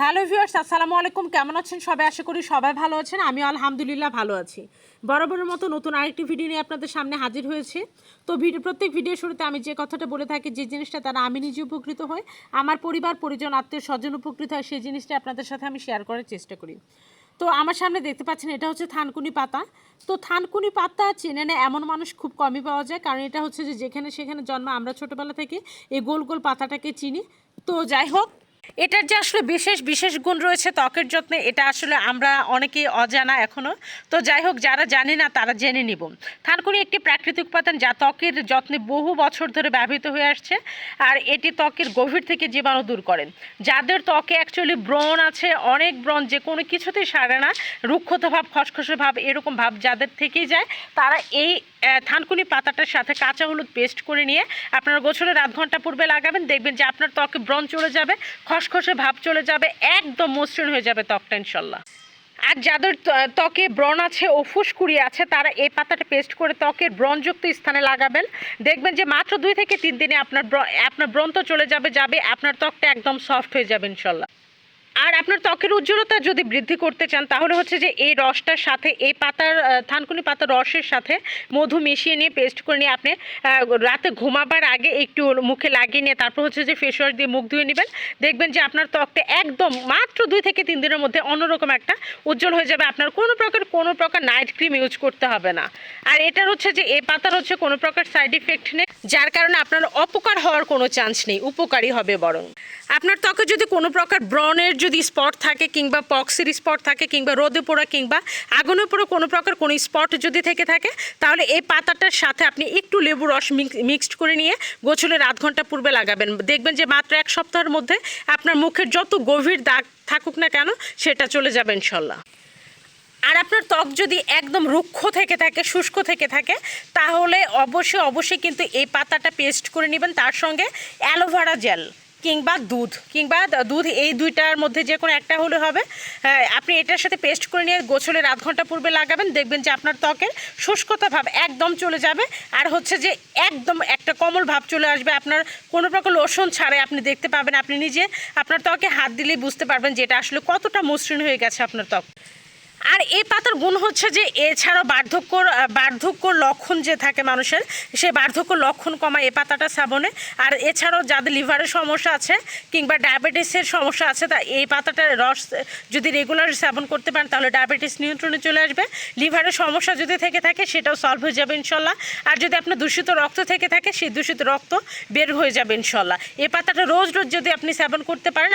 Hello viewers আসসালামু আলাইকুম। কেমন আছেন সবাই? আশা করি সবাই ভালো আছেন। আমি আলহামদুলিল্লাহ ভালো আছি। বরাবরের মতো নতুন আরেকটি ভিডিও নিয়ে আপনাদের সামনে হাজির হয়েছে। তো ভিডিও প্রত্যেক ভিডিও শুরুতে আমি যে কথাটা বলে থাকি, যে জিনিসটা তারা আমি নিজে উপকৃত হই, আমার পরিবার, পরিজন, আত্মীয় স্বজন উপকৃত হয়, সেই জিনিসটা আপনাদের সাথে আমি শেয়ার করার চেষ্টা করি। তো আমার সামনে দেখতে পাচ্ছেন, এটা হচ্ছে থানকুনি পাতা। তো থানকুনি পাতা চেনে না এমন মানুষ খুব কমই পাওয়া যায়, কারণ এটা হচ্ছে যে যেখানে সেখানে জন্ম আমরা ছোটোবেলা থেকে এই গোল গোল পাতাটাকে চিনি। তো যাই হোক এটার যে আসলে বিশেষ বিশেষ গুণ রয়েছে ত্বকের যত্নে, এটা আসলে আমরা অনেকেই অজানা এখনও তো যাই হোক, যারা জানে না, তারা জেনে নিব। থানকুনি একটি প্রাকৃতিক উপাদান যা ত্বকের যত্নে বহু বছর ধরে ব্যবহৃত হয়ে আসছে আর এটি ত্বকের গভীর থেকে জীবাণু দূর করে। যাদের ত্বকে অ্যাকচুয়ালি ব্রণ আছে, অনেক ব্রণ, যে কোনো কিছুতেই সারে না, রুক্ষতা ভাব, খসখসে ভাব, এরকম ভাব যাদের থেকেই যায়, তারা এই থানকুনি পাতাটার সাথে কাঁচা হলুদ পেস্ট করে নিয়ে আপনারা গোছলের আধ ঘণ্টা পূর্বে লাগাবেন, দেখবেন যে আপনার ত্বকে ব্রণ চলে যাবে খসখসে ভাব চলে যাবে, একদম মসৃণ হয়ে যাবে ত্বকটা, ইনশাল্লাহ। আর যাদের ত্বকে ব্রণ আছে ও ফুসকুড়ি আছে, তারা এই পাতাটা পেস্ট করে ত্বকের ব্রণযুক্ত স্থানে লাগাবেন। দেখবেন যে মাত্র দুই থেকে তিন দিনে আপনার আপনার ব্রণ তো চলে যাবে যাবে, আপনার ত্বকটা একদম সফট হয়ে যাবে, ইনশাল্লাহ। আর আপনার ত্বকের উজ্জ্বলতা যদি বৃদ্ধি করতে চান, তাহলে হচ্ছে যে এই রসটার সাথে, এই পাতার থানকুনি পাতার রসের সাথে মধু মিশিয়ে নিয়ে পেস্ট করে নিয়ে আপনি রাতে ঘুমাবার আগে একটু মুখে লাগিয়ে নিয়ে তারপর হচ্ছে যে ফেস ওয়াশ দিয়ে মুখ ধুয়ে নেবেন। দেখবেন যে আপনার ত্বকটা একদম মাত্র দুই থেকে তিন দিনের মধ্যে অন্যরকম একটা উজ্জ্বল হয়ে যাবে। আপনার কোনো প্রকার কোনো প্রকার নাইট ক্রিম ইউজ করতে হবে না। আর এটার হচ্ছে যে, এই পাতার হচ্ছে কোনো প্রকার সাইড ইফেক্ট নেই, যার কারণে আপনার অপকার হওয়ার কোনো চান্স নেই, উপকারী হবে বরং। আপনার ত্বকে যদি কোনো প্রকার ব্রণের যদি স্পট থাকে কিংবা পক্সের স্পট থাকে কিংবা রোদে পোড়া কিংবা আগুনে পোড়া কোনো প্রকার কোনো স্পট যদি থেকে থাকে, তাহলে এই পাতাটার সাথে আপনি একটু লেবু রস মিক্সড করে নিয়ে গোছলের আধ ঘণ্টা পূর্বে লাগাবেন। দেখবেন যে মাত্র এক সপ্তাহের মধ্যে আপনার মুখের যত গভীর দাগ থাকুক না কেন, সেটা চলে যাবে ইনশাল্লাহ। আর আপনার ত্বক যদি একদম রুক্ষ থেকে থাকে, শুষ্ক থেকে থাকে, তাহলে অবশ্যই অবশ্যই কিন্তু এই পাতাটা পেস্ট করে নেবেন। তার সঙ্গে অ্যালোভেরা জেল। কিংবা দুধ কিংবা দুধ এই দুইটার মধ্যে যে কোনো একটা হলে হবে। হ্যাঁ, আপনি এটার সাথে পেস্ট করে নিয়ে গোছলের আধ ঘণ্টা পূর্বে লাগাবেন দেখবেন যে আপনার ত্বকের শুষ্কতা ভাব একদম চলে যাবে। আর হচ্ছে যে একদম একটা কমল ভাব চলে আসবে আপনার কোনো প্রকার লোশন ছাড়াই আপনি দেখতে পাবেন। আপনি নিজে আপনার ত্বকে হাত দিলেই বুঝতে পারবেন যে এটা আসলে কতটা মসৃণ হয়ে গেছে আপনার ত্বক। আর এই পাতার গুণ হচ্ছে যে এছাড়াও বার্ধক্য বার্ধক্য লক্ষণ যে থাকে মানুষের, সেই বার্ধক্য লক্ষণ কমায় এ পাতাটা সাবনে আর এছাড়াও যাদের লিভারের সমস্যা আছে কিংবা ডায়াবেটিসের সমস্যা আছে, তা এই পাতাটার রস, যদি রেগুলার সেবন করতে পারেন, তাহলে ডায়াবেটিস নিয়ন্ত্রণে চলে আসবে। লিভারের সমস্যা যদি থেকে থাকে, সেটাও সলভ হয়ে যাবে ইনশাল্লাহ। আর যদি আপনার দূষিত রক্ত থেকে থাকে, সেই দূষিত রক্ত বের হয়ে যাবে ইনশাল্লাহ। এ পাতাটা রোজ রোজ যদি আপনি সেবন করতে পারেন